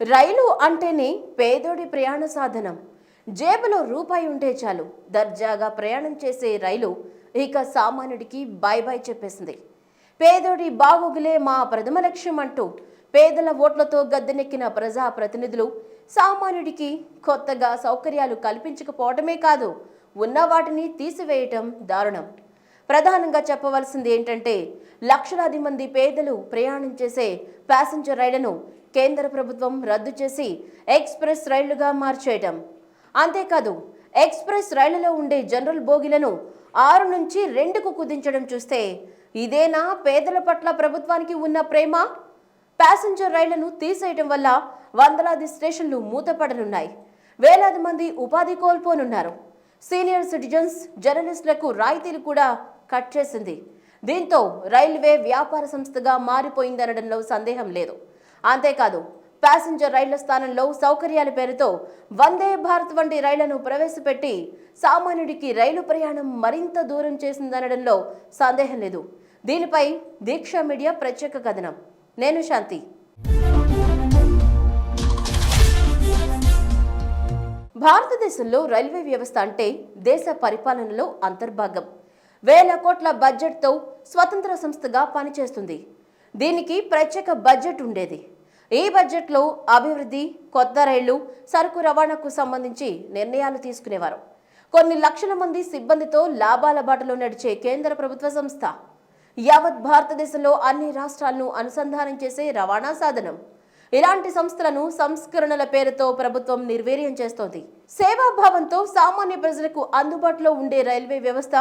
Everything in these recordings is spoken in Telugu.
రైలు అంటేనే పేదోడి ప్రయాణ సాధనం. జేబులో రూపాయి ఉంటే చాలు. దర్జాగా ప్రయాణం చేసే రైలు ఇక సామాన్యుడికి బాయ్ బాయ్ చెప్పేసింది. పేదోడి బాగోగులే మా ప్రథమ లక్ష్యం అంటూ పేదల ఓట్లతో గద్దెనెక్కిన ప్రజా ప్రతినిధులు సామాన్యుడికి కొత్తగా సౌకర్యాలు కల్పించకపోవటమే కాదు ఉన్న వాటిని తీసివేయటం దారుణం. ప్రధానంగా చెప్పవలసింది ఏంటంటే లక్షలాది మంది పేదలు ప్రయాణం చేసే ప్యాసింజర్ రైళ్ళను కేంద్ర ప్రభుత్వం రద్దు చేసి ఎక్స్ప్రెస్ రైళ్ళుగా మార్చేయటం. అంతేకాదు ఎక్స్ప్రెస్ రైళ్ళలో ఉండే జనరల్ బోగిలను ఆరు నుంచి రెండుకు కుదించడం చూస్తే ఇదేనా పేదల పట్ల ప్రభుత్వానికి ఉన్న ప్రేమ? ప్యాసింజర్ రైళ్ళను తీసేయటం వల్ల వందలాది స్టేషన్లు మూతపడనున్నాయి. వేలాది మంది ఉపాధి కోల్పోనున్నారు. సీనియర్ సిటిజన్స్ జర్నలిస్టులకు రాయితీలు కూడా కట్ చేసింది. దీంతో రైల్వే వ్యాపార సంస్థగా మారిపోయిందనడంలో సందేహం లేదు. అంతేకాదు ప్యాసింజర్ రైళ్ళ స్థానంలో సౌకర్యాల పేరుతో వందే భారత్ వంటి రైళ్ళను ప్రవేశపెట్టి సామాన్యుడికి రైలు ప్రయాణం మరింత దూరం చేసిందనడంలో సందేహం లేదు. దీనిపై దీక్ష మీడియా ప్రత్యేక కథనం. నేను శాంతి. భారతదేశంలో రైల్వే వ్యవస్థ అంటే దేశ పరిపాలనలో అంతర్భాగం. వేల కోట్ల బడ్జెట్తో స్వతంత్ర సంస్థగా పనిచేస్తుంది. దీనికి ప్రత్యేక బడ్జెట్ ఉండేది. ఈ బడ్జెట్లో అభివృద్ధి కొత్త రైళ్ళు సరుకు రవాణాకు సంబంధించి నిర్ణయాలు తీసుకునేవారు. కొన్ని లక్షల మంది సిబ్బందితో లాభాల బాటలో నడిచే కేంద్ర ప్రభుత్వ సంస్థ. యావత్ భారతదేశంలో అన్ని రాష్ట్రాలను అనుసంధానం చేసే రవాణా సాధనం. ఇలాంటి సంస్థలను సంస్కరణల పేరుతో ప్రభుత్వం నిర్వీర్యం చేస్తోంది. సేవాభావంతో సామాన్య ప్రజలకు అందుబాటులో ఉండే రైల్వే వ్యవస్థ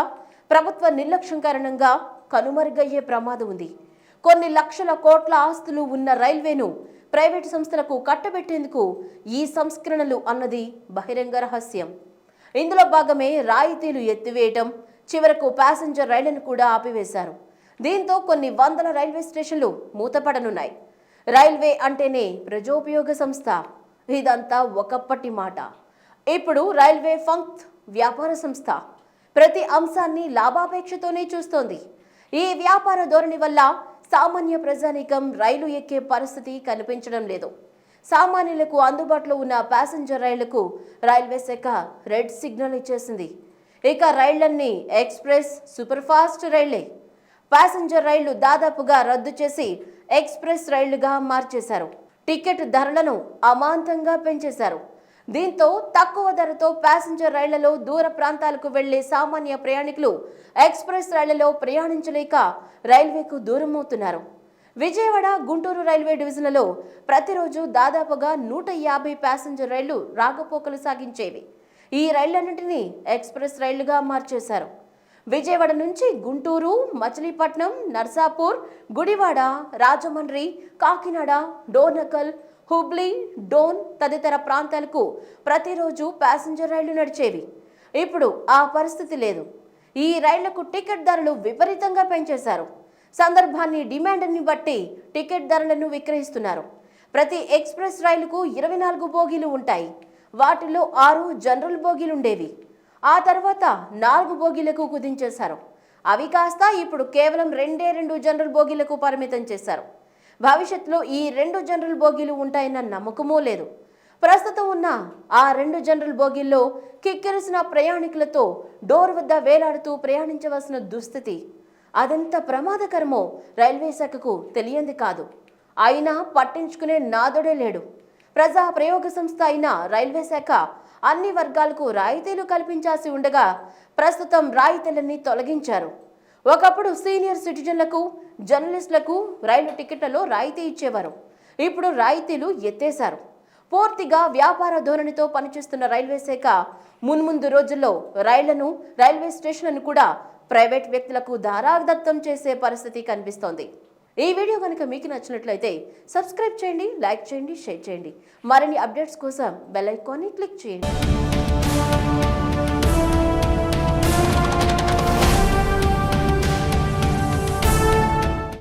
ప్రభుత్వ నిర్లక్ష్యం కారణంగా కనుమరుగయ్యే ప్రమాదం ఉంది. కొన్ని లక్షల కోట్ల ఆస్తులు ఉన్న రైల్వేను ప్రైవేటు సంస్థలకు కట్టబెట్టేందుకు ఈ సంస్కరణలు అన్నది బహిరంగ రహస్యం. ఇందులో భాగమే రాయితీలు ఎత్తివేయటం చివరకు ప్యాసింజర్ రైళ్ళను కూడా ఆపివేశారు. దీంతో కొన్ని వందల రైల్వే స్టేషన్లు మూతపడనున్నాయి. రైల్వే అంటేనే ప్రజోపయోగ సంస్థ. ఇదంతా ఒకప్పటి మాట. ఇప్పుడు రైల్వే ఫంక్త్ వ్యాపార సంస్థ. ప్రతి అంశాన్ని లాభాపేక్షతోనే చూస్తోంది. ఈ వ్యాపార ధోరణి వల్ల సామాన్య ప్రజానీకం రైలు ఎక్కే పరిస్థితి కనిపించడం లేదు. సామాన్యులకు అందుబాటులో ఉన్న ప్యాసింజర్ రైళ్ళకు రైల్వే శాఖ రెడ్ సిగ్నల్ ఇచ్చేసింది. ఇక రైళ్ళన్నీ ఎక్స్ప్రెస్ సూపర్ ఫాస్ట్ రైళ్ళే. ప్యాసింజర్ రైళ్ళు దాదాపుగా రద్దు చేసి ఎక్స్ప్రెస్ రైళ్ళుగా మార్చేశారు. టికెట్ ధరలను అమాంతంగా పెంచేశారు. దీంతో తక్కువ ధరతో ప్యాసింజర్ రైళ్ళలో దూర ప్రాంతాలకు వెళ్ళే సామాన్య ప్రయాణికులు ఎక్స్ప్రెస్ రైళ్ళలో ప్రయాణించలేక రైల్వేకు దూరమవుతున్నారు. విజయవాడ గుంటూరు రైల్వే డివిజన్లలో ప్రతిరోజు దాదాపుగా నూట యాభై ప్యాసింజర్ రైళ్ళు రాకపోకలు సాగించేవి. ఈ రైళ్ళన్నింటినీ ఎక్స్ప్రెస్ రైళ్ళుగా మార్చేశారు. విజయవాడ నుంచి గుంటూరు మచిలీపట్నం నర్సాపూర్ గుడివాడ రాజమండ్రి కాకినాడ డోర్నకల్ హుబ్లీ డోన్ తదితర ప్రాంతాలకు ప్రతిరోజు ప్యాసింజర్ రైళ్ళు నడిచేవి. ఇప్పుడు ఆ పరిస్థితి లేదు. ఈ రైళ్ళకు టికెట్ ధరలు విపరీతంగా పెంచేశారు. సందర్భాన్ని డిమాండ్ని బట్టి టికెట్ ధరలను విక్రయిస్తున్నారు. ప్రతి ఎక్స్ప్రెస్ రైలుకు ఇరవై నాలుగు బోగీలు ఉంటాయి. వాటిలో ఆరు జనరల్ బోగీలు ఉండేవి ఆ తర్వాత నాలుగు బోగీలకు కుదించేశారు. అవి కాస్త ఇప్పుడు కేవలం రెండే రెండు జనరల్ బోగీలకు పరిమితం చేశారు. భవిష్యత్తులో ఈ రెండు జనరల్ బోగీలు ఉంటాయన్న నమ్మకమూ లేదు. ప్రస్తుతం ఉన్న ఆ రెండు జనరల్ బోగీల్లో కిక్కిరిసిన ప్రయాణికులతో డోర్ వద్ద వేలాడుతూ ప్రయాణించవలసిన దుస్థితి. అదంత ప్రమాదకరమో రైల్వే శాఖకు తెలియంది కాదు. అయినా పట్టించుకునే నాదుడే లేడు. ప్రజా ప్రయోగ సంస్థ అయిన రైల్వే శాఖ అన్ని వర్గాలకు రాయితీలు కల్పించాల్సి ఉండగా ప్రస్తుతం రాయితీలన్నీ తొలగించారు. ఒకప్పుడు సీనియర్ సిటిజన్లకు జర్నలిస్టులకు రైలు టికెట్లలో రాయితీ ఇచ్చేవారు. ఇప్పుడు రాయితీలు ఎత్తేశారు. పూర్తిగా వ్యాపార ధోరణితో పనిచేస్తున్న రైల్వే శాఖ మున్ముందు రోజుల్లో రైళ్ళను రైల్వే స్టేషన్లను కూడా ప్రైవేట్ వ్యక్తులకు ధారాదత్తం చేసే పరిస్థితి కనిపిస్తోంది. ఈ వీడియో కనుక మీకు నచ్చినట్లయితే సబ్స్క్రైబ్ చేయండి లైక్ చేయండి షేర్ చేయండి. మరిన్ని అప్డేట్స్ కోసం బెల్ ఐకాన్ని క్లిక్ చేయండి.